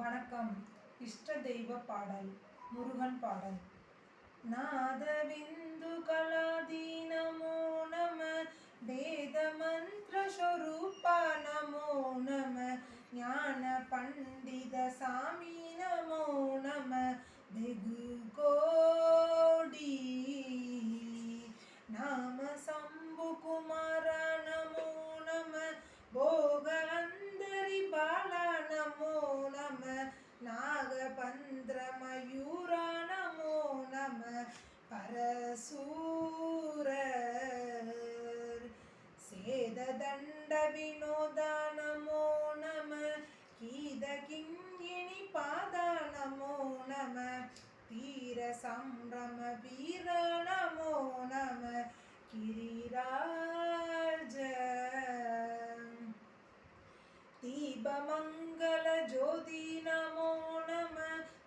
வணக்கம். இஷ்ட தெய்வ பாடல் முருகன் பாடல். நாதவிந்து கலாதீனமோ நம வேத மந்திர ஸ்வரூபா நமோ நம ஞான பண்டித சாமி நமோ நம வெகு கோடி. நாம சம்பு குமார நமோ நம போக நாகபந்திரமயூர நமோ நம பரசூரர். சேத தண்ட வினோத நமோ நம கீத கிங்கிணி பாத நமோ நம தீர சம்பிரம வீரா நமோ நம கிரிராஜ தீபமங்கல ஜோதி நமோ நம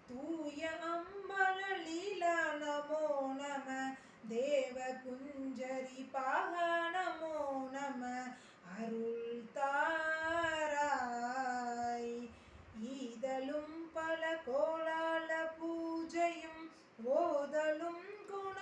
தூய அம்பல லீலா நமோ நம தேவ குஞ்சரி பாக நமோ நம அருள் தாராய். ஈதலும் பல கோலால பூஜையும் ஓதலும் குண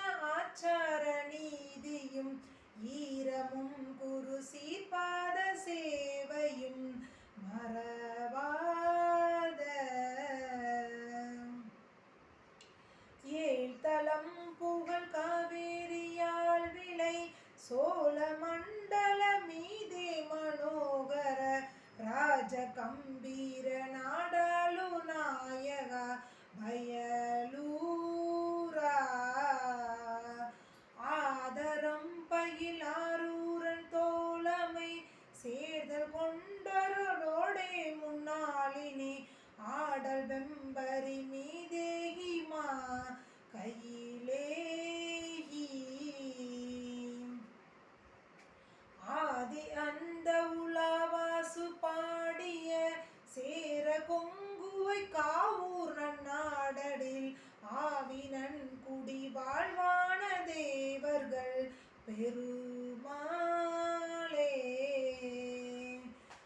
சோழ மண்டல மீதே மனோகர ராஜ கம்பீர குடி வாழ்வான தேவர்கள் பெருமாளே.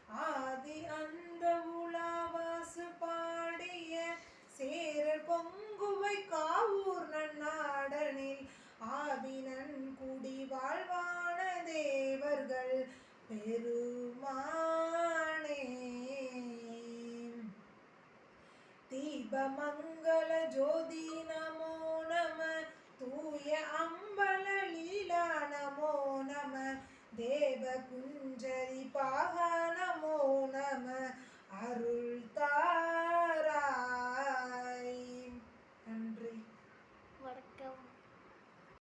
ஆதி அந்த உலாவாசு பாடிய சேரர் பொங்குவை காவூர் நன்னாடனில். ஆவினன் குடி வாழ்வான தேவர்கள் பெருமா தூய அம்பலீலா நமோ நம தேவ குஞ்சரி பாக நமோ நம அருள் தா